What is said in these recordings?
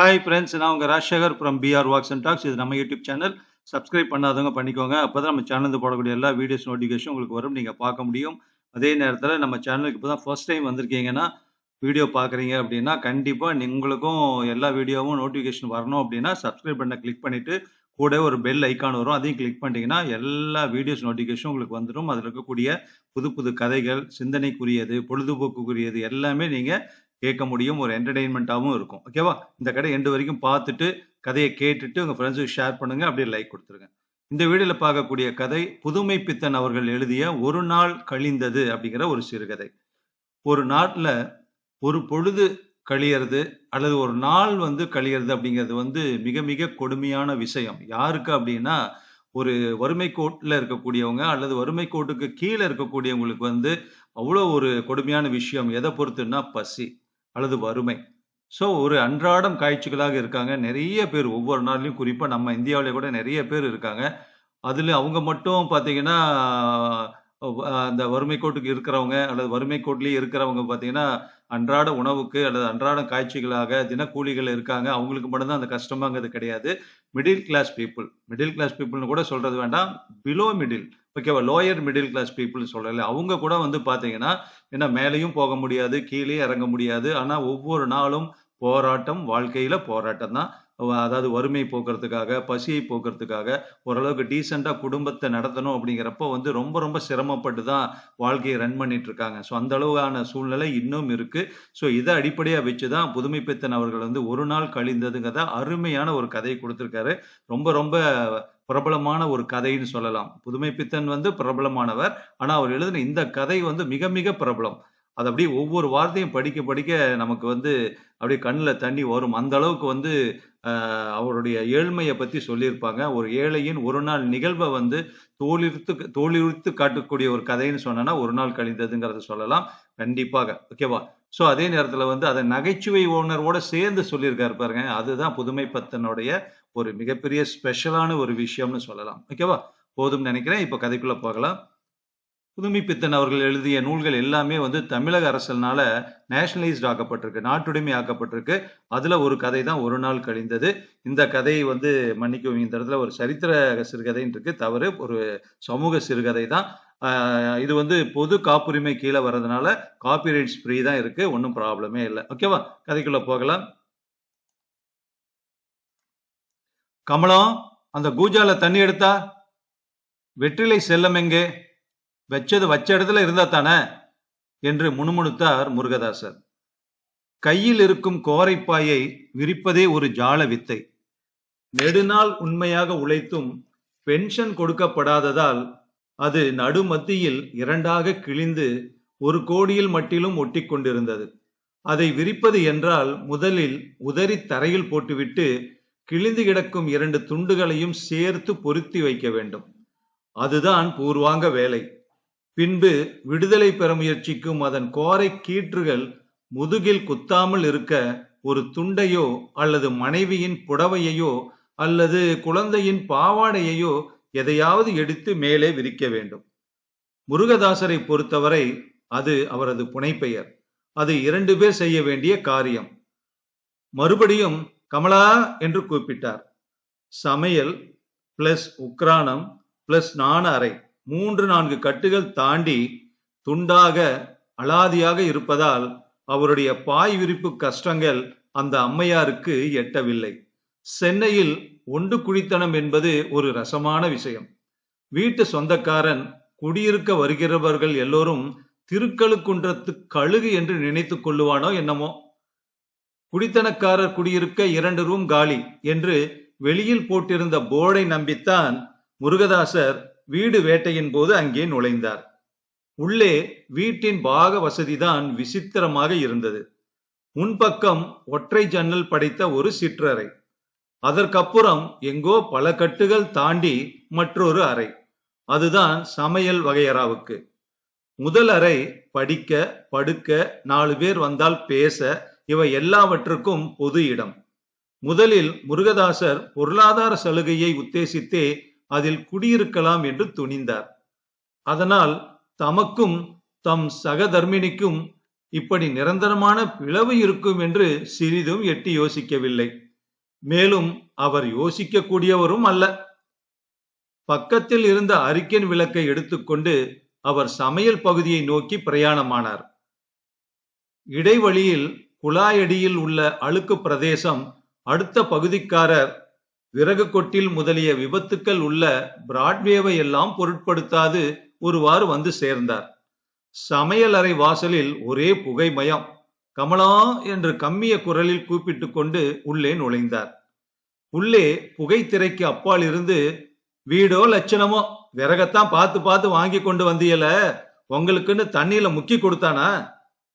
Hi friends நான் உங்கள் Rajasekar from PR walks and talks இது நம்ம யூடியூப் சேனல் சப்ஸ்கிரைப் பண்ணாதவங்க பண்ணிக்கோங்க. அப்போ தான் நம்ம சேனலில் போடக்கூடிய எல்லா வீடியோஸ் நோட்டிஃபிகேஷன் உங்களுக்கு வரும். நீங்கள் பார்க்க முடியும். அதே நேரத்தில் நம்ம சேனலுக்கு இப்போ தான் ஃபர்ஸ்ட் டைம் வந்திருக்கீங்கன்னா வீடியோ பார்க்குறீங்க அப்படின்னா கண்டிப்பாக உங்களுக்கும் எல்லா வீடியோவும் நோட்டிஃபிகேஷன் வரணும் அப்படின்னா சப்ஸ்கிரைப் பண்ண கிளிக் பண்ணிவிட்டு கூட ஒரு பெல் ஐக்கான் வரும். அதையும் கிளிக் பண்ணிட்டீங்கன்னா எல்லா வீடியோஸ் நோட்டிஃபிகேஷன் உங்களுக்கு வந்துடும் அதில் இருக்கக்கூடிய புது புது கதைகள் சிந்தனைக்குரியது பொழுதுபோக்குக்குரியது எல்லாமே நீங்கள் கேட்க முடியும் ஒரு என்டர்டெயின்மெண்ட்டாகவும் இருக்கும். ஓகேவா இந்த கடை எண்டு வரைக்கும் பார்த்துட்டு கதையை கேட்டுட்டு உங்கள் ஃப்ரெண்ட்ஸுக்கு ஷேர் பண்ணுங்க அப்படியே லைக் கொடுத்துருங்க. இந்த வீடியோவில் பார்க்கக்கூடிய கதை புதுமை பித்தன் அவர்கள் எழுதிய ஒரு நாள் கழிந்தது அப்படிங்கிற ஒரு சிறுகதை. ஒரு நாட்டில் ஒரு பொழுது கழியறது அல்லது ஒரு நாள் வந்து கழியறது அப்படிங்கிறது வந்து மிக மிக கொடுமையான விஷயம். யாருக்கு அப்படின்னா ஒரு வறுமை கோட்டில் இருக்கக்கூடியவங்க அல்லது வறுமை கோட்டுக்கு கீழே இருக்கக்கூடியவங்களுக்கு வந்து அவ்வளோ ஒரு கொடுமையான விஷயம். எதை பொறுத்துன்னா பசி. அல்லது வறுமை. ஸோ ஒரு அன்றாடம் காய்ச்சிகளாக இருக்காங்க. நிறைய பேர் ஒவ்வொரு நாள்லையும் குறிப்பாக நம்ம இந்தியாவிலே கூட நிறைய பேர் இருக்காங்க. அதில் அவங்க மட்டும் பார்த்தீங்கன்னா அந்த வறுமை கோட்டுக்கு இருக்கிறவங்க அல்லது வறுமை கோட்டிலேயே இருக்கிறவங்க பார்த்தீங்கன்னா அன்றாட உணவுக்கு அல்லது அன்றாட காய்ச்சிகளாக தினக்கூலிகள் இருக்காங்க. அவங்களுக்கு மட்டும்தான் அந்த கஷ்டமாங்கிறது கிடையாது. Middle class people middle class பீப்புள்னு கூட சொல்கிறது வேண்டாம். பிலோ மிடில் ஓகேவா லோயர் மிடில் கிளாஸ் பீப்புள் சொல்லலை அவங்க கூட வந்து பார்த்தீங்கன்னா ஏன்னா மேலேயும் போக முடியாது கீழே இறங்க முடியாது. ஆனால் ஒவ்வொரு நாளும் போராட்டம் வாழ்க்கையில் போராட்டம் தான். அதாவது வறுமை போக்குறதுக்காக பசியை போக்குறதுக்காக ஓரளவுக்கு டீசெண்டாக குடும்பத்தை நடத்தணும் அப்படிங்கிறப்போ வந்து ரொம்ப ரொம்ப சிரமப்பட்டு தான் வாழ்க்கையை ரன் பண்ணிட்டு இருக்காங்க ஸோ அந்த அளவான சூழ்நிலை இன்னும் இருக்கு. ஸோ இதை அடிப்படையாக வச்சு தான் புதுமை பித்தன் அவர்கள் வந்து ஒரு நாள் கழிந்ததுங்கிறத அருமையான ஒரு கதையை கொடுத்துருக்காரு. ரொம்ப ரொம்ப பிரபலமான ஒரு கதைன்னு சொல்லலாம். புதுமை பித்தன் வந்து பிரபலமானவர். ஆனால் அவர் எழுதின இந்த கதை வந்து மிக மிக பிரபலம். அது அப்படியே ஒவ்வொரு வார்த்தையும் படிக்க படிக்க நமக்கு வந்து அப்படியே கண்ணில் தண்ணி வரும். அந்த அளவுக்கு வந்து அவருடைய ஏழ்மையை பற்றி சொல்லியிருப்பாங்க. ஒரு ஏழையின் ஒரு நாள் நிகழ்வை வந்து தோலிருத்து தோலிருத்து காட்டக்கூடிய ஒரு கதைன்னு சொன்னா ஒரு நாள் கழிந்ததுங்கிறத சொல்லலாம். கண்டிப்பாக. ஓகேவா ஸோ அதே நேரத்தில் வந்து அதை நகைச்சுவை உணர்வோட சேர்ந்து சொல்லியிருக்காரு பாருங்க. அதுதான் புதுமை பத்தனுடைய ஒரு மிகப்பெரிய ஸ்பெஷலான ஒரு விஷயம்னு சொல்லலாம். ஓகேவா போதும் நினைக்கிறேன். இப்போ கதைக்குள்ள போகலாம். புதுமை பித்தன் அவர்கள் எழுதிய நூல்கள் எல்லாமே வந்து தமிழக அரசனால நேஷனலைஸ்ட் ஆக்கப்பட்டிருக்கு. நாட்டுடைமை ஆக்கப்பட்டிருக்கு. அதுல ஒரு கதை தான் ஒரு நாள் கழிந்தது. இந்த கதையை வந்து மன்னிக்கவும். இந்த இடத்துல ஒரு சரித்திர சிறுகதைன்னு இருக்கு. தவறு. ஒரு சமூக சிறுகதை தான். இது வந்து பொது காப்புரிமை கீழே வர்றதுனால காப்பிரைட்ஸ் ஃப்ரீ தான் இருக்கு. ஒன்றும் ப்ராப்ளமே இல்லை. ஓகேவா கதைக்குள்ள போகலாம். கமலம் அந்த கூஜால தண்ணி எடுத்தா? வெற்றிலை செல்லம் எங்கே? வச்சது வச்ச இடத்துல இருந்தா தானே? என்று முணுமுணுத்தார் முருகதாசர். கையில் இருக்கும் கோரைப்பாயை விரிப்பதே ஒரு ஜால வித்தை. நெடுநாள் உண்மையாக உழைத்தும் பென்ஷன் கொடுக்கப்படாததால் அது நடுமத்தியில் இரண்டாக கிழிந்து ஒரு கோடியில் மட்டிலும் ஒட்டி கொண்டிருந்தது. அதை விரிப்பது என்றால் முதலில் உதறி தரையில் போட்டுவிட்டு கிழிந்து கிடக்கும் இரண்டு துண்டுகளையும் சேர்த்து பொருத்தி வைக்க வேண்டும். அதுதான் பூர்வாங்க வேலை. பின்பு விடுதலை பெற முயற்சிக்கும் அதன் கோரை கீற்றுகள் முதுகில் குத்தாமல் இருக்க ஒரு துண்டையோ அல்லது மனைவியின் புடவையையோ அல்லது குழந்தையின் பாவாடையையோ எதையாவது எடுத்து மேலே விரிக்க வேண்டும். முருகதாசரை பொறுத்தவரை அது அவரது புனைப்பெயர். அது இரண்டு பேர் செய்ய வேண்டிய காரியம். மறுபடியும் கமலா என்று கூப்பிட்டார் சமையல் பிளஸ் உக்ரானம் பிளஸ் நாண அறை மூன்று நான்கு கட்டுகள் தாண்டி துண்டாக அலாதியாக இருப்பதால் அவருடைய பாய் விரிப்பு கஷ்டங்கள் அந்த அம்மையாருக்கு எட்டவில்லை. சென்னையில் ஒன்று குழித்தனம் என்பது ஒரு ரசமான விஷயம். வீட்டு சொந்தக்காரன் குடியிருக்க வருகிறவர்கள் எல்லோரும் திருக்கழுக்குன்றத்து கழுகு என்று நினைத்து கொள்ளுவானோ என்னமோ? குடித்தனக்காரர் குடியிருக்க இரண்டு ரூம் காலி என்று வெளியில் போட்டிருந்த போர்டை நம்பித்தான் முருகதாசர் வீடு வேட்டையின் போது அங்கே நுழைந்தார். உள்ளே வீட்டின் பாக வசதிதான் விசித்திரமாக இருந்தது. முன்பக்கம் ஒற்றை ஜன்னல் படைத்த ஒரு சிற்றறை. அதற்கப்புறம் எங்கோ பல கட்டுகள் தாண்டி மற்றொரு அறை. அதுதான் சமையல் வகையறாவுக்கு முதல் அறை படிக்க படுக்க நாலு பேர் வந்தால் பேச இவை எல்லாவற்றுக்கும் பொது இடம். முதலில் முருகதாசர் பொருளாதார சலுகையை உத்தேசித்தே அதில் குடியிருக்கலாம் என்று துணிந்தார். அதனால் தமக்கும் தம் சகதர்மினிக்கும் இப்படி நிரந்தரமான பிளவு இருக்கும் என்று சிறிதும் எட்டி யோசிக்கவில்லை. மேலும் அவர் யோசிக்கக்கூடியவரும் அல்ல. பக்கத்தில் இருந்த அரிக்கன் விளக்கை எடுத்துக்கொண்டு அவர் சமையல் பகுதியை நோக்கி பிரயாணமானார். இடைவழியில் குழாயடியில் உள்ள அழுக்கு பிரதேசம் அடுத்த பகுதிக்காரர் விறகு கொட்டில் முதலிய விபத்துக்கள் உள்ள பிராட்வேவை எல்லாம் பொருட்படுத்தாது ஒருவாறு வந்து சேர்ந்தார். சமையல் அறை வாசலில் ஒரே புகைமயம். கமலா என்று கம்மிய குரலில் கூப்பிட்டு கொண்டு உள்ளே நுழைந்தார். உள்ளே புகைத்திரைக்கு அப்பால் இருந்து வீடோ லட்சணமோ விறகத்தான் பார்த்து பார்த்து வாங்கி கொண்டு வந்தியல. உங்களுக்குன்னு தண்ணியில முக்கி கொடுத்தானா?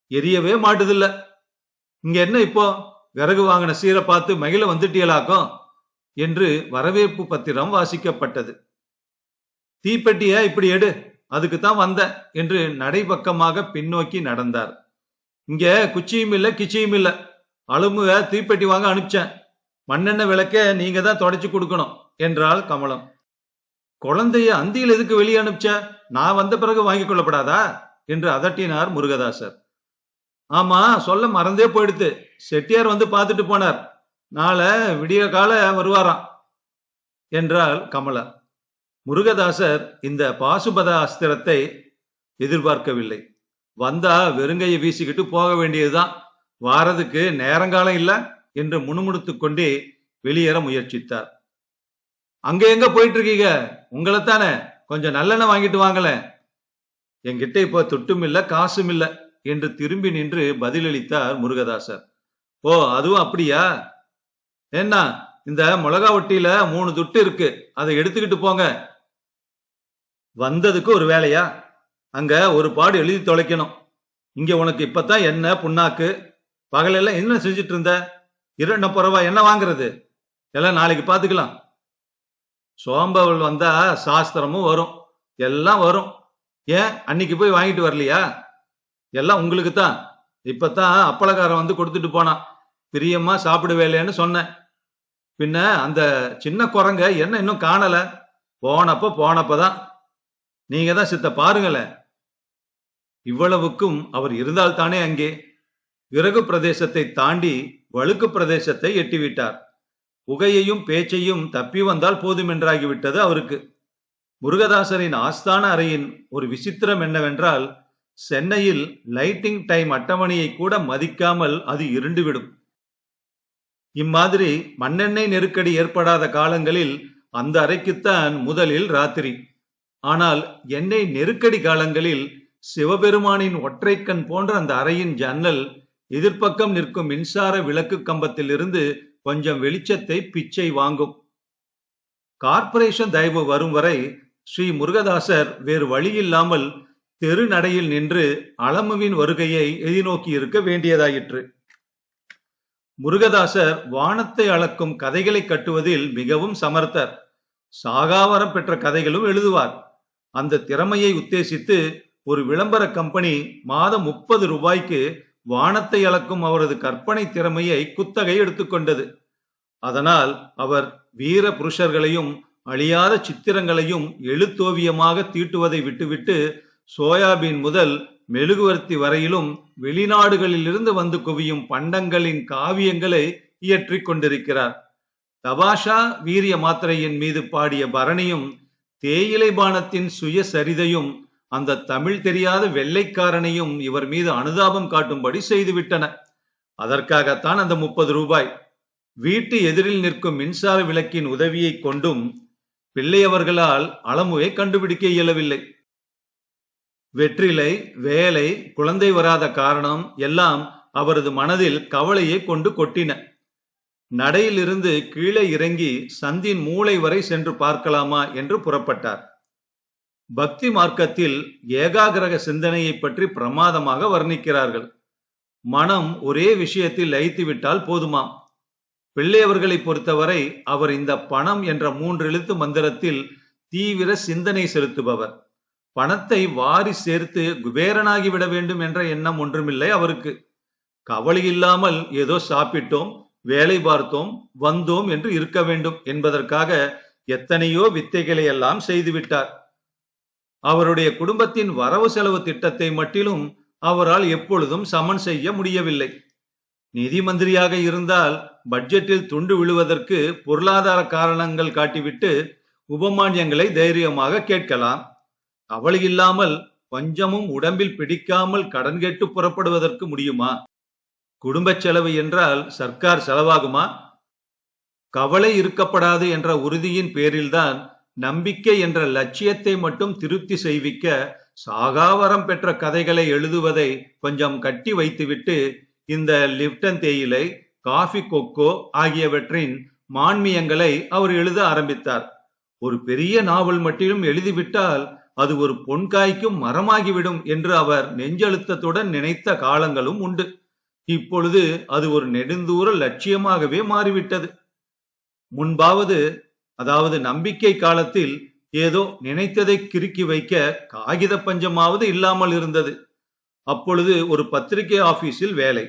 எரியவே மாட்டுதில்ல. இங்க என்ன இப்போ? விறகு வாங்கின சீரை பார்த்து மகிழ வந்துட்டியலாக்கும் என்று வரவேற்பு பத்திரம் வாசிக்கப்பட்டது. தீப்பெட்டிய இப்படி எடு அதுக்கு தான் வந்த என்று நடைபக்கமாக பின்னோக்கி நடந்தார். இங்க குச்சியும் இல்ல கிச்சியும் இல்ல. அழுமுக தீப்பெட்டி வாங்க அனுப்பிச்சேன். மண்ணெண்ணெய் விளக்க நீங்க தான் தொடச்சு கொடுக்கணும் என்றாள் கமலம். குழந்தைய அந்தியில் எதுக்கு வெளியே அனுப்பிச்ச? நான் வந்த பிறகு வாங்கி கொள்ளப்படாதா? என்று அதட்டினார் முருகதாசர். ஆமா சொல்ல மறந்தே போயிடுத்து. செட்டியார் வந்து பார்த்துட்டு போனார். நாளை விடிய கால வருவாராம் என்றாள் கமலா. முருகதாசர் இந்த பாசுபத அஸ்திரத்தை எதிர்பார்க்கவில்லை. வந்தா வெறுங்கையை வீசிக்கிட்டு போக வேண்டியதுதான். வாரதுக்கு நேரங்காலம் இல்ல என்று முணுமுணுத்து கொண்டே வெளியேற முயற்சித்தார். அங்க எங்க போயிட்டு இருக்கீங்க உங்களைத்தானே. கொஞ்சம் நல்லெண்ணெய் வாங்கிட்டு வாங்கல என்கிட்ட இப்போ தொட்டும் இல்லை காசும் இல்லை. என்று திரும்பி நின்று பதிலளித்தார் முருகதாசர். ஓ அதுவும் அப்படியா? என்ன இந்த மிளகா ஒட்டியில மூணு துட்டு இருக்கு. அதை எடுத்துக்கிட்டு போங்க. வந்ததுக்கு ஒரு வேலையா? அங்க ஒரு பாடு எழுதி தொலைக்கணும். இங்க உனக்கு இப்பதான் என்ன புண்ணாக்கு பகலெல்லாம் என்ன செஞ்சிட்டு இருந்த? இரண்ட புறவா என்ன வாங்குறது? எல்லாம் நாளைக்கு பாத்துக்கலாம். சோம்பவள் வந்தா சாஸ்திரமும் வரும். எல்லாம் வரும். ஏன் அன்னைக்கு போய் வாங்கிட்டு வரலையா? எல்லாம் உங்களுக்கு தான். இப்பதான் அப்பளக்காரன் வந்து கொடுத்துட்டு போனான். பிரியமா சாப்பிடுவேலேன்னு சொன்னேன். பின்ன அந்த சின்ன குரங்க என்ன இன்னும் காணல. போனப்ப போனப்பதான். நீங்க தான் சித்த பாருங்களேன். இவ்வளவுக்கும் அவர் இருந்தால்தானே அங்கே. விறகு பிரதேசத்தை தாண்டி வழுக்கு பிரதேசத்தை எட்டிவிட்டார். புகையையும் பேச்சையும் தப்பி வந்தால் போதும் என்றாகிவிட்டது அவருக்கு. முருகதாசரின் ஆஸ்தான அறையின் ஒரு விசித்திரம் என்னவென்றால் சென்னையில் லைட்டிங் டைம் அட்டவணையை கூட மதிக்காமல் அது இருண்டுவிடும். இம்மாதிரி மண்ணெண்ணெய் நெருக்கடி ஏற்படாத காலங்களில் அந்த அறைக்குத்தான் முதலில் ராத்திரி. ஆனால் எண்ணெய் நெருக்கடி காலங்களில் சிவபெருமானின் ஒற்றைக்கண் போன்ற அந்த அறையின் ஜன்னல் எதிர்ப்பக்கம் நிற்கும் மின்சார விளக்கு கம்பத்தில் இருந்து கொஞ்சம் வெளிச்சத்தை பிச்சை வாங்கும். கார்ப்பரேஷன் தயவு வரும் வரை ஸ்ரீ முருகதாசர் வேறு வழியில்லாமல் தெரு நடையில் நின்று அலமுவின் வருகையை எதிர்நோக்கி இருக்க வேண்டியதாயிற்று. முருகதாசர் வானத்தை அளக்கும் கதைகளை கட்டுவதில் மிகவும் சமர்த்தர். சாகாவரம் பெற்ற கதைகளும் எழுதுவார். அந்த திறமையை உத்தேசித்து ஒரு விளம்பர கம்பெனி மாதம் முப்பது ரூபாய்க்கு வானத்தை அளக்கும் அவரது கற்பனை திறமையை குத்தகை எடுத்துக்கொண்டது அதனால் அவர் வீர புருஷர்களையும் அழியாத சித்திரங்களையும் எழுத்தோவியமாக தீட்டுவதை விட்டுவிட்டு சோயாபீன் முதல் மெழுகுவர்த்தி வரையிலும் வெளிநாடுகளிலிருந்து வந்து குவியும் பண்டங்களின் காவியங்களை இயற்றிக் கொண்டிருக்கிறார். தபாஷா வீரிய மாத்திரையின் மீது பாடிய பரணியும் தேயிலை பானத்தின் சுயசரிதையும் அந்த தமிழ் தெரியாத வெள்ளைக்காரனையும் இவர் மீது அனுதாபம் காட்டும்படி செய்துவிட்டன. அதற்காகத்தான் அந்த முப்பது ரூபாய். வீட்டு எதிரில் நிற்கும் மின்சார விளக்கின் உதவியை கொண்டும் பிள்ளையவர்களால் அளமுவை கண்டுபிடிக்க இயலவில்லை. வெற்றிலை வேலை குழந்தை வராத காரணம் எல்லாம் அவரது மனதில் கவலையை கொண்டு கொட்டின. நடையிலிருந்து கீழே இறங்கி சந்தின் மூளை வரை சென்று பார்க்கலாமா என்று புறப்பட்டார். பக்தி மார்க்கத்தில் ஏகாகிரக சிந்தனையை பற்றி பிரமாதமாக வர்ணிக்கிறார்கள். மனம் ஒரே விஷயத்தில் லயித்து விட்டால் போதுமாம். பிள்ளையவர்களை பொறுத்தவரை அவர் இந்த பணம் என்ற மூன்று எழுத்து மந்திரத்தில் தீவிர சிந்தனை செலுத்துபவர். பணத்தை வாரி சேர்த்து குபேரனாகி விட வேண்டும் என்ற எண்ணம் ஒன்றுமில்லை அவருக்கு. கவலை இல்லாமல் ஏதோ சாப்பிட்டோம் வேலை பார்த்தோம் வந்தோம் என்று இருக்க வேண்டும் என்பதற்காக எத்தனையோ வித்தைகளை எல்லாம் செய்துவிட்டார் அவருடைய குடும்பத்தின் வரவு செலவு திட்டத்தை மட்டிலும் அவரால் எப்பொழுதும் சமன் செய்ய முடியவில்லை. நிதி மந்திரியாக இருந்தால் பட்ஜெட்டில் துண்டு விழுவதற்கு பொருளாதார காரணங்கள் காட்டிவிட்டு உபமானியங்களை தைரியமாக கேட்கலாம். கவலை இல்லாமல் கொஞ்சமும் உடம்பில் பிடிக்காமல் கடன் கேட்டு புறப்படுவதற்கு முடியுமா? குடும்ப செலவு என்றால் சர்க்கார் செலவாகுமா? கவலை இருக்கப்படாது என்ற உறுதியின் பேரில்தான் நம்பிக்கை என்ற லட்சியத்தை மட்டும் திருப்தி செய்விக்க சாகாவரம் பெற்ற கதைகளை எழுதுவதை கொஞ்சம் கட்டி வைத்துவிட்டு இந்த லிப்டன் தேயிலை காஃபி கொக்கோ ஆகியவற்றின் மான்மியங்களை அவர் எழுத ஆரம்பித்தார். ஒரு பெரிய நாவல் மட்டிலும் எழுதிவிட்டால் அது ஒரு பொன்காய்க்கும் மரமாகிவிடும் என்று அவர் நெஞ்செழுத்தத்துடன் நினைத்த காலங்களும் உண்டு. இப்பொழுது அது ஒரு நெடுந்தூர லட்சியமாகவே மாறிவிட்டது. முன்பாவது அதாவது நம்பிக்கை காலத்தில் ஏதோ நினைத்ததை கிறுக்கி வைக்க காகித பஞ்சமாவது இல்லாமல் இருந்தது. அப்பொழுது ஒரு பத்திரிகை ஆபீஸில் வேலை.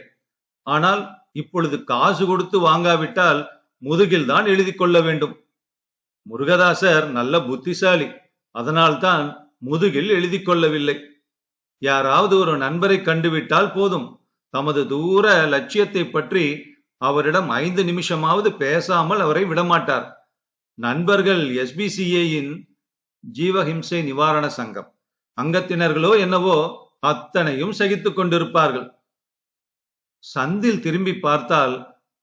ஆனால் இப்பொழுது காசு கொடுத்து வாங்காவிட்டால் முதுகில் தான் எழுதி கொள்ள வேண்டும். முருகதாசர் நல்ல புத்திசாலி. அதனால்தான் முதுகில் எழுதி கொள்ளவில்லை யாராவது ஒரு நண்பரை கண்டுவிட்டால் போதும். தமது தூர லட்சியத்தை பற்றி அவரிடம் ஐந்து நிமிஷமாவது பேசாமல் அவரை விடமாட்டார். நண்பர்கள் எஸ்பிசிஏயின் ஜீவஹிம்சை நிவாரண சங்கம். அங்கத்தினர்களோ என்னவோ அத்தனையும் சகித்துக் கொண்டிருப்பார்கள். சந்தில் திரும்பி பார்த்தால்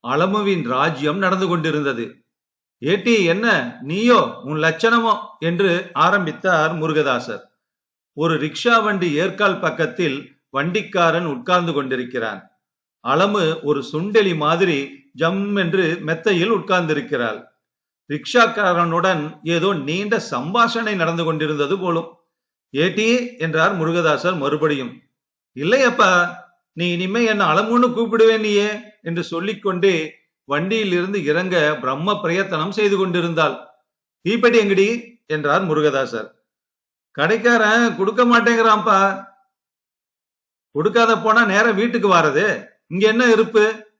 அளமுவின் ராஜ்யம் நடந்து கொண்டிருந்தது. ஏட்டி என்ன? நீயோ? உன் லட்சணமோ? என்று ஆரம்பித்தார் முருகதாசர். ஒரு ரிக்ஷா வண்டி ஏற்கால் பக்கத்தில் வண்டிக்காரன் உட்கார்ந்து கொண்டிருக்கிறான். அளமு ஒரு சுண்டெலி மாதிரி ஜம் என்று மெத்தையில் உட்கார்ந்திருக்கிறாள். ரிக்ஷாக்காரனுடன் ஏதோ நீண்ட சம்பாஷணை நடந்து கொண்டிருந்தது போலும். ஏட்டி என்றார் முருகதாசர் மறுபடியும். இல்லையப்பா நீ இனிமே என்ன அளமுன்னு கூப்பிடுவேன் நீயே? என்று சொல்லிக்கொண்டே வண்டியில் இருந்து இறங்க பிரம்ம பிரயத்தனம் செய்து கொண்டிருந்தாள். தீப்பெட்டி எங்கடி? என்றார் முருகதாசர். கடைக்காரன் கொடுக்க மாட்டேங்கிறான்ப்பா. கொடுக்காத போனா நேரம் வீட்டுக்கு வாரது. இங்க என்ன இருப்பு?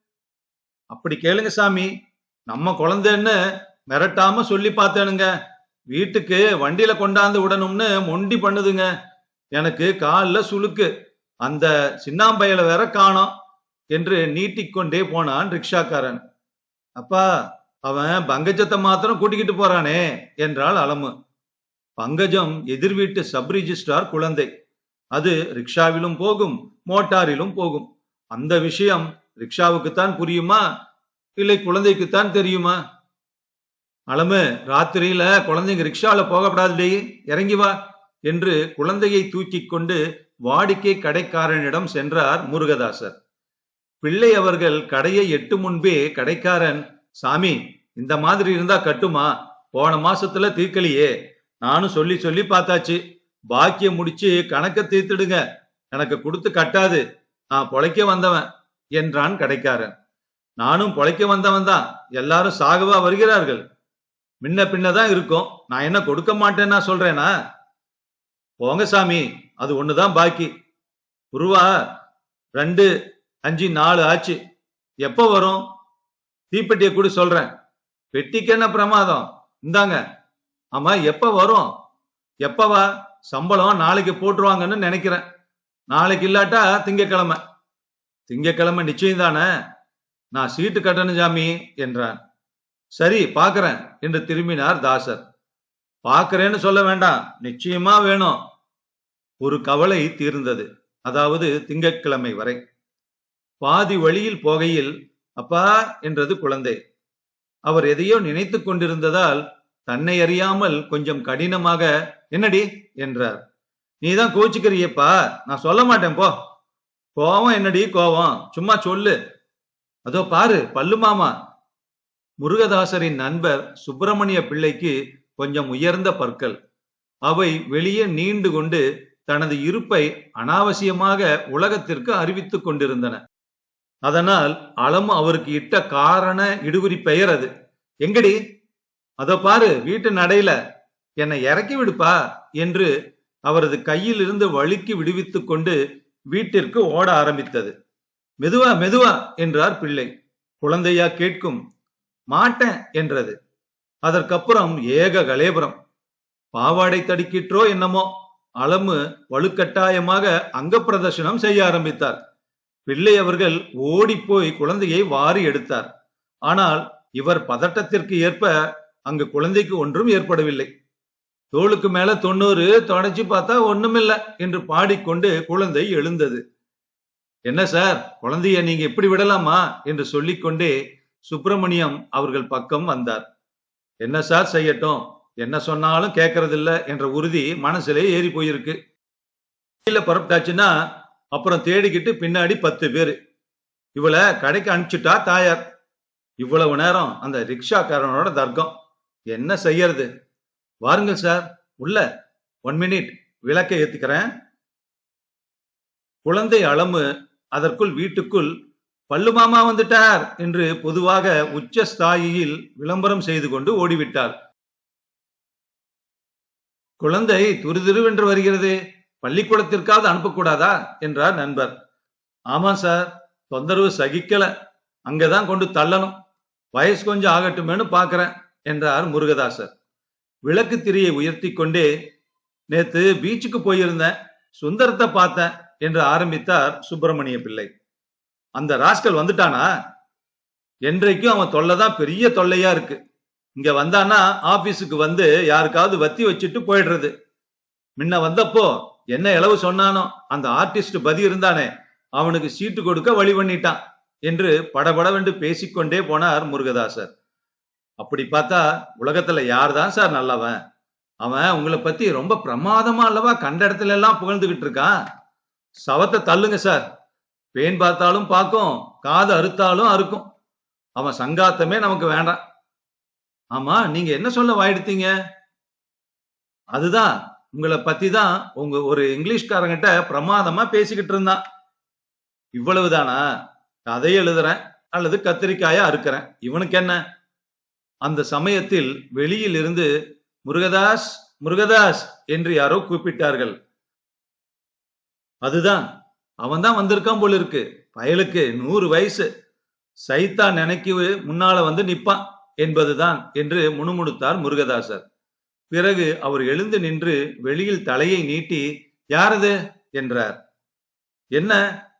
அப்படி கேளுங்க சாமி. நம்ம குழந்தைன்னு மிரட்டாம சொல்லி பார்த்தேனுங்க. வீட்டுக்கு வண்டியில கொண்டாந்து விடணும்னு மொண்டி பண்ணுதுங்க. எனக்கு காலில் சுளுக்கு. அந்த சின்னாம்பையில வேற காணோம். என்று நீட்டிக்கொண்டே போனான் ரிக்ஷாக்காரன். அப்பா அவன் பங்கஜத்தை மாத்திரம் கூட்டிக்கிட்டு போறானே என்றாள் அலமு. பங்கஜம் எதிர் வீட்டு சப் ரிஜிஸ்ட்ரார் குழந்தை. அது ரிக்ஷாவிலும் போகும் மோட்டாரிலும் போகும். அந்த விஷயம் ரிக்ஷாவுக்குத்தான் புரியுமா? இல்லை குழந்தைக்குத்தான் தெரியுமா? அலமு ராத்திரியில குழந்தைங்க ரிக்ஷால போகப்படாதுடி இறங்கி வா என்று குழந்தையை தூக்கி கொண்டு வாடிக்கை கடைக்காரனிடம் சென்றார் முருகதாசர். பிள்ளை அவர்கள் கடையை எட்டு முன்பே கடைக்காரன் சாமி இந்த மாதிரி இருந்தா கட்டுமா? போன மாசத்துல தீர்க்கலையே. நானும் சொல்லி சொல்லி பார்த்தாச்சு. பாக்கிய முடிச்சு கணக்க தீர்த்துடுங்க. எனக்கு கொடுத்து கட்டாது. நான் பொழைக்க வந்தவன் என்றான் கடைக்காரன். நானும் பொழைக்க வந்தவன் தான். எல்லாரும் சாகவா வருகிறார்கள். முன்ன பின்னதான் இருக்கும். நான் என்ன கொடுக்க மாட்டேன்னா சொல்றேனா? போங்க சாமி அது ஒண்ணுதான் பாக்கி. உருவா ரெண்டு அஞ்சு நாலு ஆச்சு. எப்போ வரும்? தீப்பெட்டியை கூட சொல்றேன். பெட்டிக்கு என்ன பிரமாதம்? இந்தாங்க. ஆமா எப்ப வரும்? எப்பவா? சம்பளம் நாளைக்கு போட்டுருவாங்கன்னு நினைக்கிறேன். நாளைக்கு இல்லாட்டா திங்கக்கிழமை. திங்கக்கிழமை நிச்சயம் தானே? நான் சீட்டு கட்டணும் சாமி என்றான். சரி பாக்குறேன் என்று திரும்பினார் தாசர். பாக்குறேன்னு சொல்ல வேண்டாம் நிச்சயமா வேணும். ஒரு கவலை தீர்ந்தது. அதாவது திங்கட்கிழமை வரை. பாதி வழியில் போகையில் அப்பா என்றது குழந்தை. அவர் எதையோ நினைத்து கொண்டிருந்ததால் தன்னை அறியாமல் கொஞ்சம் கடினமாக என்னடி? என்றார். நீதான் கோச்சுக்கிறியப்பா நான் சொல்ல மாட்டேன் போ. கோவம் என்னடி கோவம்? சும்மா சொல்லு. அதோ பாரு பல்லு மாமா. முருகதாசரின் நண்பர் சுப்பிரமணிய பிள்ளைக்கு கொஞ்சம் உயர்ந்த பற்கள். அவை வெளியே நீண்டு கொண்டு தனது இருப்பை அனாவசியமாக உலகத்திற்கு அறிவித்துக் கொண்டிருந்தன. அதனால் அளம் அவருக்கு இட்ட காரண இடுகுறி பெயர் அது. எங்கடி? அத பாரு வீட்டு நடையில என்னை இறக்கி விடுப்பா என்று அவரது கையில் இருந்து வழுக்கி விடுவித்துக் கொண்டு வீட்டிற்கு ஓட ஆரம்பித்தது. மெதுவா மெதுவா என்றார் பிள்ளை. குழந்தையா கேட்கும் மாட்டேன் என்றது. அதற்கப்புறம் ஏக கலேபுரம். பாவாடை தடுக்கிற்றோ என்னமோ அளமு வலுக்கட்டாயமாக அங்க பிரதர்ஷனம் செய்ய ஆரம்பித்தார். பிள்ளை அவர்கள் ஓடிப்போய் குழந்தையை வாரி எடுத்தார். ஆனால் இவர் பதட்டத்திற்கு ஏற்ப அங்கு குழந்தைக்கு ஒன்றும் ஏற்படவில்லை. தோளுக்கு மேல தொண்ணூறு தொடச்சு பார்த்தா ஒண்ணுமில்ல என்று பாடிக்கொண்டு குழந்தை எழுந்தது. என்ன சார் குழந்தைய நீங்க இப்படி விடலாமா? என்று சொல்லிக்கொண்டே சுப்பிரமணியம் அவர்கள் பக்கம் வந்தார். என்ன சார் செய்யட்டும் என்ன சொன்னாலும் கேட்கறதில்ல என்ற உறுதி மனசுல ஏறி போயிருக்கு கீழே புறப்பட்டாச்சுன்னா அப்புறம் தேடிக்கிட்டு பின்னாடி பத்து பேரு. இவளை கடைக்கு அனுப்பிச்சுட்டா தாயார். இவ்வளவு நேரம் அந்த ரிக்ஷாக்காரனோட தர்க்கம். என்ன செய்யறது? வாருங்கள் சார் உள்ள. ஒன் மினிட் விளக்கை ஏத்துக்கிறேன். குழந்தை அளமு அதற்குள் வீட்டுக்குள் பல்லு மாமா வந்துட்டார் என்று பொதுவாக உச்ச ஸ்தாயியில் விளம்பரம் செய்து கொண்டு ஓடிவிட்டார் குழந்தை துருதுருவென்று வருகிறது. பள்ளிக்கூடத்திற்காவது அனுப்பக்கூடாதா? என்றார் நண்பர். ஆமா சார் தொந்தரவு சகிக்கல. அங்கதான் கொண்டு தள்ளணும். வயசு கொஞ்சம் ஆகட்டுமேனு பாக்குறேன் என்றார் முருகதாசர். விளக்கு திரியை உயர்த்தி கொண்டே நேத்து பீச்சுக்கு போயிருந்தேன் சுந்தரத்தை பார்த்தேன் என்று ஆரம்பித்தார் சுப்பிரமணிய பிள்ளை. அந்த ராஸ்கல் வந்துட்டானா? என்றைக்கும் அவன் தொல்லைதான் பெரிய தொல்லையா இருக்கு. இங்க வந்தானா ஆபீஸுக்கு வந்து யாருக்காவது வத்தி வச்சுட்டு போயிடுறது. முன்ன வந்தப்போ என்ன இளவு சொன்னானோ அந்த ஆர்டிஸ்ட் பதி இருந்தானே அவனுக்கு சீட்டு கொடுக்க வழி பண்ணிட்டான் என்று படபடவென்று பேசிக்கொண்டே போனார் முருகதாசர். அப்படி பார்த்தா உலகத்துல யார் தான் சார் நல்லவன்? அவன் உங்களை பத்தி ரொம்ப பிரமாதமா அல்லவா கண்ட இடத்துல எல்லாம் புகழ்ந்துகிட்டு இருக்கான்? சவத்தை தள்ளுங்க சார். பேன் பார்த்தாலும் பார்க்கும் காது அறுத்தாலும் அறுக்கும். அவன் சங்காத்தமே நமக்கு வேண்டாம். ஆமா நீங்க என்ன சொல்ல வாயிடுத்தீங்க? அதுதான் உங்களை பத்தி தான் உங்க ஒரு இங்கிலீஷ்காரங்கிட்ட பிரமாதமா பேசிக்கிட்டு இருந்தான். இவ்வளவுதானா? கதையை எழுதுறேன் அல்லது கத்திரிக்காயா அறுக்கிறேன். இவனுக்கு என்ன? அந்த சமயத்தில் வெளியில் இருந்து முருகதாஸ் முருகதாஸ் என்று யாரோ கூப்பிட்டார்கள். அதுதான் அவன் தான் வந்திருக்கான் போல இருக்கு பயலுக்கு நூறு வயசு. சைத்தா நினைக்கு முன்னால வந்து நிப்பான் என்பதுதான் என்று முணுமுணுத்தார் முருகதாசர். பிறகு அவர் எழுந்து நின்று வெளியில் தலையை நீட்டி யாரது? என்றார். என்ன?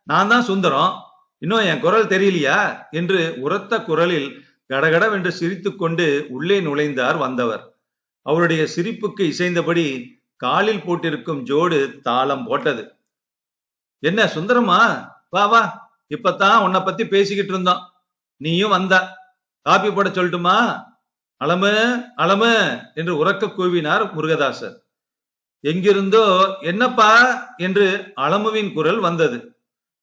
நான் தான் சுந்தரம். இன்னும் என் குரல் தெரியலையா? என்று உரத்த குரலில் கடகடவென்று சிரித்துக்கொண்டு உள்ளே நுழைந்தார் வந்தவர். அவருடைய சிரிப்புக்கு இசைந்தபடி காலில் போட்டிருக்கும் ஜோடு தாளம் போட்டது. என்ன சுந்தரமா வா வா. இப்பத்தான் உன்னை பத்தி பேசிக்கிட்டு இருந்தோம். நீயும் வந்த. காப்பி போட சொல்லட்டுமா? அளமு அளமு என்று உறக்க கூவினார் முருகதாசர். எங்கிருந்தோ என்னப்பா? என்று அளமுவின் குரல் வந்தது.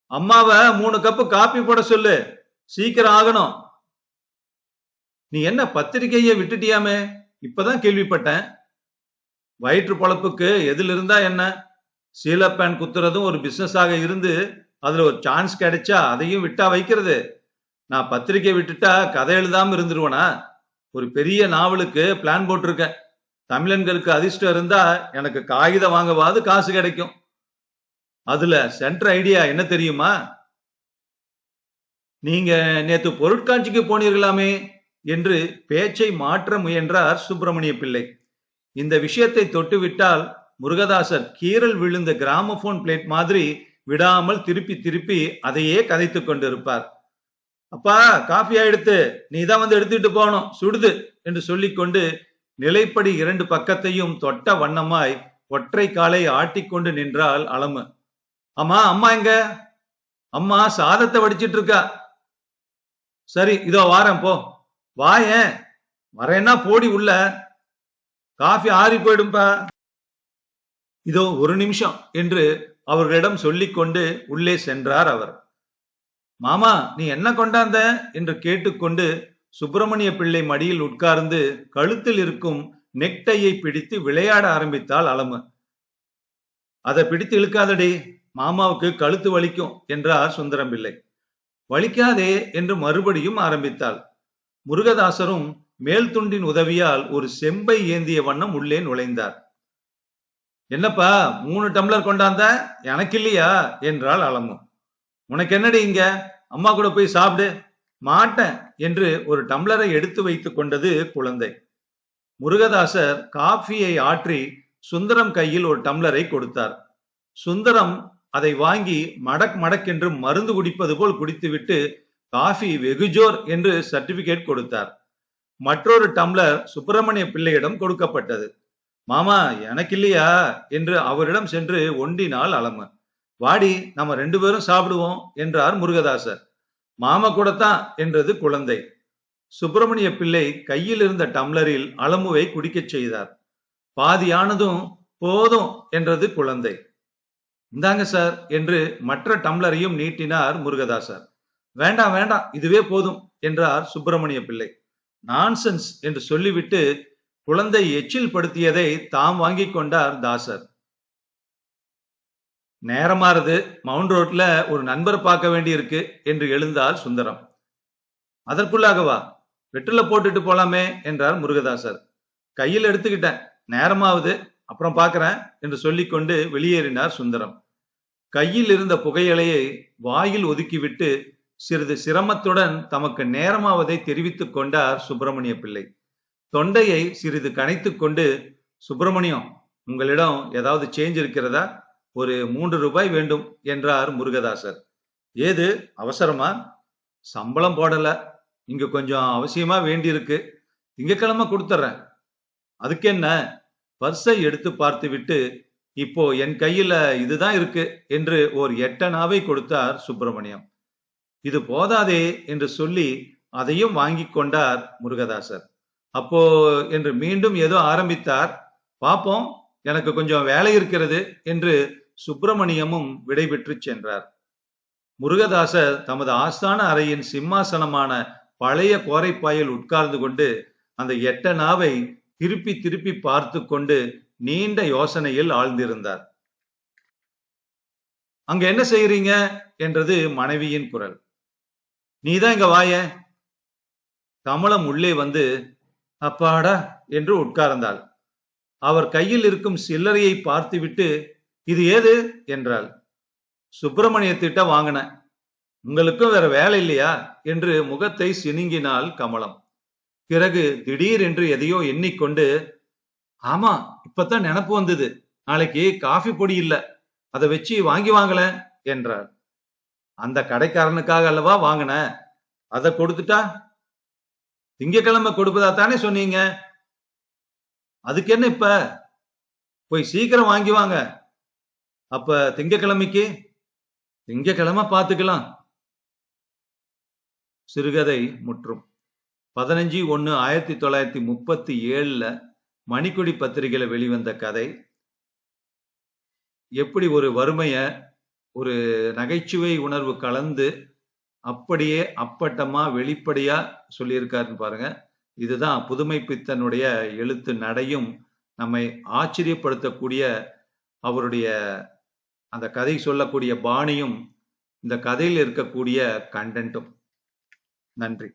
அம்மாவை மூணு கப்பு காப்பி போட சொல்லு. சீக்கிரம் ஆகணும். நீ என்ன பத்திரிகையை விட்டுட்டியாமே? இப்பதான் கேள்விப்பட்டேன். வயிற்று பொழப்புக்கு எதில் இருந்தா என்ன? சீல பேன் குத்துறதும் ஒரு பிசினஸாக இருந்து அதுல ஒரு சான்ஸ் கிடைச்சா அதையும் விட்டா வைக்கிறது. நான் பத்திரிகை விட்டுட்டா கதை எழுதாம இருந்துருவனா? ஒரு பெரிய நாவலுக்கு பிளான் போட்டிருக்கேன். தமிழன்களுக்கு அதிர்ஷ்டம் இருந்தா எனக்கு காகிதம் வாங்கவாது காசு கிடைக்கும். அதுல சென்டர் ஐடியா என்ன தெரியுமா? நீங்க நேத்து பொருட்காட்சிக்கு போனீர்களாமே என்று பேச்சை மாற்ற முயன்றார் சுப்பிரமணிய பிள்ளை. இந்த விஷயத்தை தொட்டுவிட்டால் முருகதாசர் கீரல் விழுந்த கிராமபோன் பிளேட் மாதிரி விடாமல் திருப்பி திருப்பி அதையே கதைத்துக் கொண்டிருப்பார். அப்பா காஃபி ஆயிடுத்து. நீ தான் வந்து எடுத்துட்டு போகணும். சுடுது என்று சொல்லிக்கொண்டு நிலைப்படி இரண்டு பக்கத்தையும் தொட்ட வண்ணமாய் ஒற்றை காலை ஆட்டிக்கொண்டு நின்றாள் அளமு அம்மா அம்மா எங்க? அம்மா சாதத்தை வடிச்சிட்டு இருக்கா சரி இதோ வாரேன் போ. வாயேன் வரேன்னா போடி உள்ள. காஃபி ஆறி போயிடும்பா. இதோ ஒரு நிமிஷம் என்று அவர்களிடம் சொல்லிக்கொண்டு உள்ளே சென்றார் அவர். மாமா நீ என்ன கொண்டாந்த? என்று கேட்டுக்கொண்டு சுப்பிரமணிய பிள்ளை மடியில் உட்கார்ந்து கழுத்தில் இருக்கும் நெக்டையை பிடித்து விளையாட ஆரம்பித்தாள் அலமு. அதை பிடித்து இழுக்காதடி. மாமாவுக்கு கழுத்து வலிக்கும் என்றார் சுந்தரம் பிள்ளை வலிக்காதே என்று மறுபடியும் ஆரம்பித்தாள். முருகதாசரும் மேல் துண்டின் உதவியால் ஒரு செம்பை ஏந்திய வண்ணம் உள்ளே நுழைந்தார். என்னப்பா மூணு டம்ளர் கொண்டாந்த? எனக்கு இல்லையா என்றாள் அலமு. உனக்கு என்னடி இங்க? அம்மா கூட போய் சாப்பிடு. மாட்டேன் என்று ஒரு டம்ளரை எடுத்து வைத்துக் கொண்டது குழந்தை. முருகதாசர் காஃபியை ஆற்றி சுந்தரம் கையில் ஒரு டம்ளரை கொடுத்தார். சுந்தரம் அதை வாங்கி மடக் மடக்கென்று மருந்து குடிப்பது போல் குடித்துவிட்டு காஃபி வெகுஜோர் என்று சர்டிபிகேட் கொடுத்தார். மற்றொரு டம்ளர் சுப்பிரமணிய பிள்ளையிடம் கொடுக்கப்பட்டது. மாமா எனக்கு இல்லையா என்று அவரிடம் சென்று ஒண்டினால் அலமன் வாடி நம்ம ரெண்டு பேரும் சாப்பிடுவோம் என்றார் முருகதாசர். மாமா கூடத்தான் என்றது குழந்தை. சுப்பிரமணிய பிள்ளை கையில் இருந்த டம்ளரில் அலமுவை குடிக்கச் செய்தார். பாதியானதும் போதும் என்றது குழந்தை. இந்தாங்க சார் என்று மற்ற டம்ளரையும் நீட்டினார் முருகதாசர். வேண்டாம் வேண்டாம் இதுவே போதும் என்றார் சுப்பிரமணிய பிள்ளை. நான்சென்ஸ் என்று சொல்லிவிட்டு குழந்தை எச்சில் படுத்தியதை தாம் வாங்கிக் கொண்டார் தாசர். நேரமாறுது மவுண்ட் ரோட்ல ஒரு நண்பர் பார்க்க வேண்டியிருக்கு என்று எழுந்தார் சுந்தரம். அதற்குள்ளாகவா வெற்றில போட்டுட்டு போலாமே என்றார் முருகதாசர். கையில் எடுத்துக்கிட்டேன் நேரமாவது அப்புறம் பார்க்கறேன் என்று சொல்லிக்கொண்டு வெளியேறினார் சுந்தரம். கையில் இருந்த புகையிலையை வாயில் ஒதுக்கிவிட்டு சிறிது சிரமத்துடன் தமக்கு நேரமாவதை தெரிவித்துக் கொண்டார் சுப்பிரமணிய பிள்ளை. தொண்டையை சிறிது கனைத்து கொண்டு சுப்பிரமணியம் உங்களிடம் ஏதாவது சேஞ்ச் இருக்கிறதா? ஒரு மூன்று ரூபாய் வேண்டும் என்றார் முருகதாசர். ஏது? அவசரமா? சம்பளம் போடல. இங்க கொஞ்சம் அவசியமா வேண்டியிருக்கு. திங்கக்கிழமை கொடுத்துட்றேன் அதுக்கு என்ன பர்ஸை எடுத்து பார்த்துவிட்டு இப்போ என் கையில இதுதான் இருக்கு என்று ஓர் எட்டனாவை கொடுத்தார் சுப்பிரமணியம். இது போதாதே என்று சொல்லி அதையும் வாங்கி கொண்டார் முருகதாசர். அப்போ என்று மீண்டும் ஏதோ ஆரம்பித்தார். பாப்போம் எனக்கு கொஞ்சம் வேலை இருக்கிறது என்று சுப்பிரமணியமும் விடைபெற்று சென்றார். முருகதாசர் தமது ஆஸ்தான அறையின் சிம்மாசனமான பழைய கோரைப்பாயில் உட்கார்ந்து கொண்டு அந்த எட்டனாவை திருப்பி திருப்பி பார்த்து கொண்டு நீண்ட யோசனையில் ஆழ்ந்திருந்தார். அங்க என்ன செய்யறீங்க என்றது மனைவியின் குரல். நீதான் இங்க வாய. கமலம் உள்ளே வந்து அப்பாடா என்று உட்கார்ந்தாள். அவர் கையில் இருக்கும் சில்லறையை பார்த்துவிட்டு இது ஏது? என்றாள். சுப்பிரமணியத்திட்ட வாங்கின உங்களுக்கும் வேற வேலை இல்லையா? என்று முகத்தை சினுங்கினாள் கமலம். பிறகு திடீர் என்று எதையோ எண்ணிக்கொண்டு ஆமா இப்பதான் நினப்பு வந்தது. நாளைக்கு காஃபி பொடி இல்ல. அதை வச்சு வாங்கி வாங்கல என்றார் அந்த கடைக்காரனுக்காக அல்லவா வாங்கின? அதை கொடுத்துட்டா? திங்கக்கிழமை கொடுப்பதா தானே சொன்னீங்க? அதுக்கு என்ன இப்ப? போய் சீக்கிரம் வாங்கி வாங்க. அப்ப திங்கக்கிழமைக்கு திங்கக்கிழமை பார்த்துக்கலாம். சிறுகதை முற்றும். பதினஞ்சு ஒன்னு ஆயிரத்தி தொள்ளாயிரத்தி முப்பத்தி ஏழுல மணிக்கொடி பத்திரிகையில வெளிவந்த கதை. எப்படி ஒரு வறுமைய ஒரு நகைச்சுவை உணர்வு கலந்து அப்படியே அப்பட்டமா வெளிப்படையா சொல்லியிருக்காருன்னு பாருங்க. இதுதான் புதுமை பித்தனுடைய எழுத்து நடையும் நம்மை ஆச்சரியப்படுத்தக்கூடிய அவருடைய அந்த கதை சொல்லக்கூடிய பாணியும் இந்த கதையில் இருக்கக்கூடிய கண்டென்ட்டும் நன்றி.